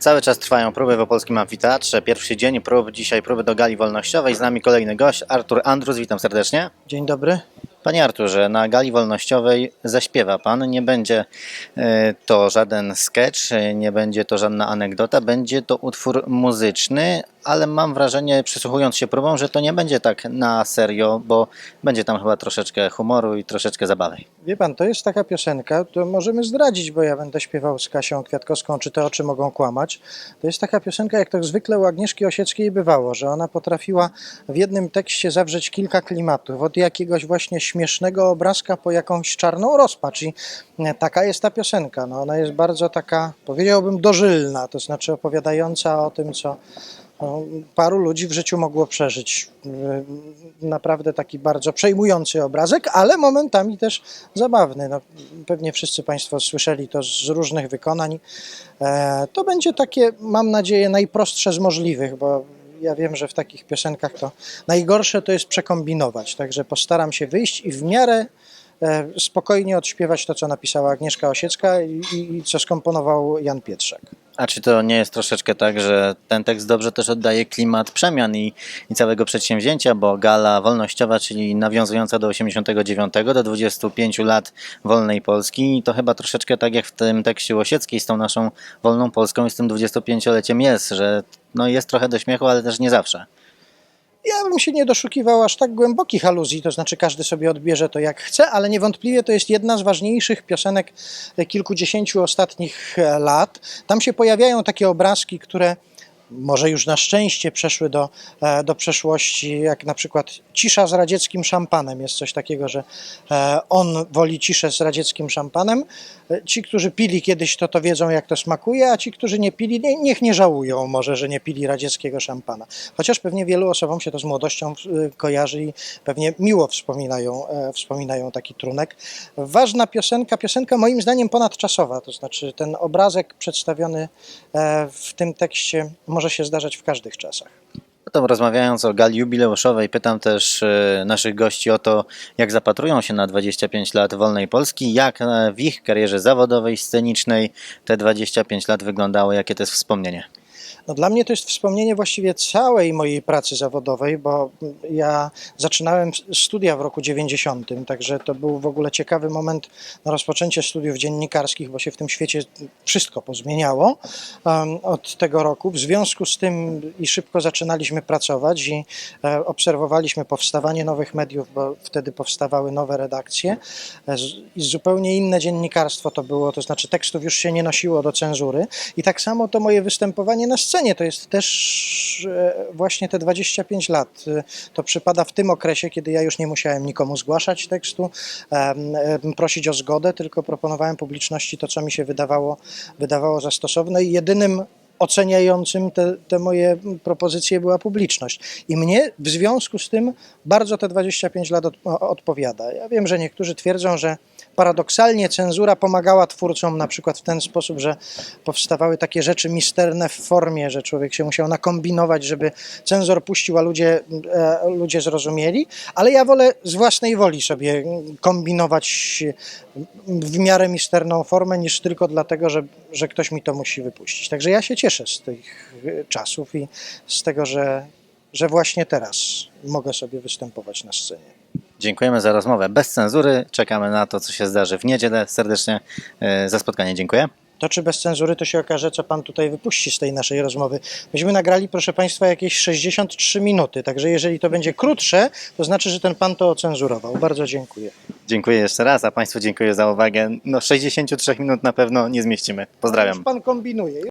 Cały czas trwają próby w Opolskim Amfiteatrze. Pierwszy dzień prób, dzisiaj próby do gali wolnościowej. Z nami kolejny gość, Artur Andrus. Witam serdecznie. Dzień dobry. Panie Arturze, na gali wolnościowej zaśpiewa Pan. Nie będzie e, to żaden sketch, nie będzie to żadna anegdota, będzie to utwór muzyczny, ale mam wrażenie, przysłuchując się próbom, że to nie będzie tak na serio, bo będzie tam chyba troszeczkę humoru i troszeczkę zabawy. Wie pan, to jest taka piosenka, to możemy zdradzić, bo ja będę śpiewał z Kasią Kwiatkowską, czy te oczy mogą kłamać. To jest taka piosenka, jak to zwykle u Agnieszki Osieckiej bywało, że ona potrafiła w jednym tekście zawrzeć kilka klimatów, od jakiegoś właśnie śmiesznego obrazka po jakąś czarną rozpacz. I e, taka jest ta piosenka. No, ona jest bardzo taka, powiedziałbym, dożylna, to znaczy opowiadająca o tym, co paru ludzi w życiu mogło przeżyć. Yy, Naprawdę taki bardzo przejmujący obrazek, ale momentami też zabawny. No, pewnie wszyscy Państwo słyszeli to z różnych wykonań. E, To będzie takie, mam nadzieję, najprostsze z możliwych, bo ja wiem, że w takich piosenkach to najgorsze to jest przekombinować. Także postaram się wyjść i w miarę e, spokojnie odśpiewać to, co napisała Agnieszka Osiecka i, i co skomponował Jan Pietrzak. A czy to nie jest troszeczkę tak, że ten tekst dobrze też oddaje klimat przemian i, i całego przedsięwzięcia, bo gala wolnościowa, czyli nawiązująca do 89, do 25 lat wolnej Polski, to chyba troszeczkę tak jak w tym tekście Łosieckiej z tą naszą wolną Polską i z tym 25-leciem jest, że no jest trochę do śmiechu, ale też nie zawsze. Ja bym się nie doszukiwał aż tak głębokich aluzji, to znaczy każdy sobie odbierze to jak chce, ale niewątpliwie to jest jedna z ważniejszych piosenek kilkudziesięciu ostatnich e, lat. Tam się pojawiają takie obrazki, które może już na szczęście przeszły do, e, do przeszłości, jak na przykład cisza z radzieckim szampanem. Jest coś takiego, że e, on woli ciszę z radzieckim szampanem. E, Ci, którzy pili kiedyś, to to wiedzą, jak to smakuje, a ci, którzy nie pili, nie, niech nie żałują może, że nie pili radzieckiego szampana. Chociaż pewnie wielu osobom się to z młodością kojarzy i pewnie miło wspominają, wspominają taki trunek. Ważna piosenka, piosenka moim zdaniem ponadczasowa, to znaczy ten obrazek przedstawiony w tym tekście może się zdarzać w każdych czasach. Potem rozmawiając o gali jubileuszowej, pytam też e, naszych gości o to, jak zapatrują się na 25 lat wolnej Polski, jak e, w ich karierze zawodowej, scenicznej te 25 lat wyglądało, jakie to jest wspomnienie. No dla mnie to jest wspomnienie właściwie całej mojej pracy zawodowej, bo ja zaczynałem studia w roku 90, także to był w ogóle ciekawy moment na rozpoczęcie studiów dziennikarskich, bo się w tym świecie wszystko pozmieniało od tego roku. W związku z tym i szybko zaczynaliśmy pracować i e, obserwowaliśmy powstawanie nowych mediów, bo wtedy powstawały nowe redakcje e, i zupełnie inne dziennikarstwo to było, to znaczy tekstów już się nie nosiło do cenzury i tak samo to moje występowanie na scenie to jest też e, właśnie te 25 lat. E, To przypada w tym okresie, kiedy ja już nie musiałem nikomu zgłaszać tekstu, prosić o zgodę, tylko proponowałem publiczności to, co mi się wydawało, wydawało za stosowne i jedynym oceniającym te, te moje propozycje była publiczność. I mnie w związku z tym bardzo te 25 lat od, odpowiada. Ja wiem, że niektórzy twierdzą, że paradoksalnie cenzura pomagała twórcom na przykład w ten sposób, że powstawały takie rzeczy misterne w formie, że człowiek się musiał nakombinować, żeby cenzor puścił, a ludzie, e, ludzie zrozumieli, ale ja wolę z własnej woli sobie kombinować w miarę misterną formę, niż tylko dlatego, że, że ktoś mi to musi wypuścić. Także ja się cieszę z tych czasów i z tego, że, że właśnie teraz mogę sobie występować na scenie. Dziękujemy za rozmowę bez cenzury. Czekamy na to, co się zdarzy w niedzielę. Serdecznie e, za spotkanie dziękuję. To czy bez cenzury, to się okaże, co pan tutaj wypuści z tej naszej rozmowy. Myśmy nagrali, proszę państwa, jakieś 63 minuty, także jeżeli to będzie krótsze, to znaczy, że ten pan to ocenzurował. Bardzo dziękuję. Dziękuję jeszcze raz, a Państwu dziękuję za uwagę. No 63 minut na pewno nie zmieścimy. Pozdrawiam. Już pan kombinuje.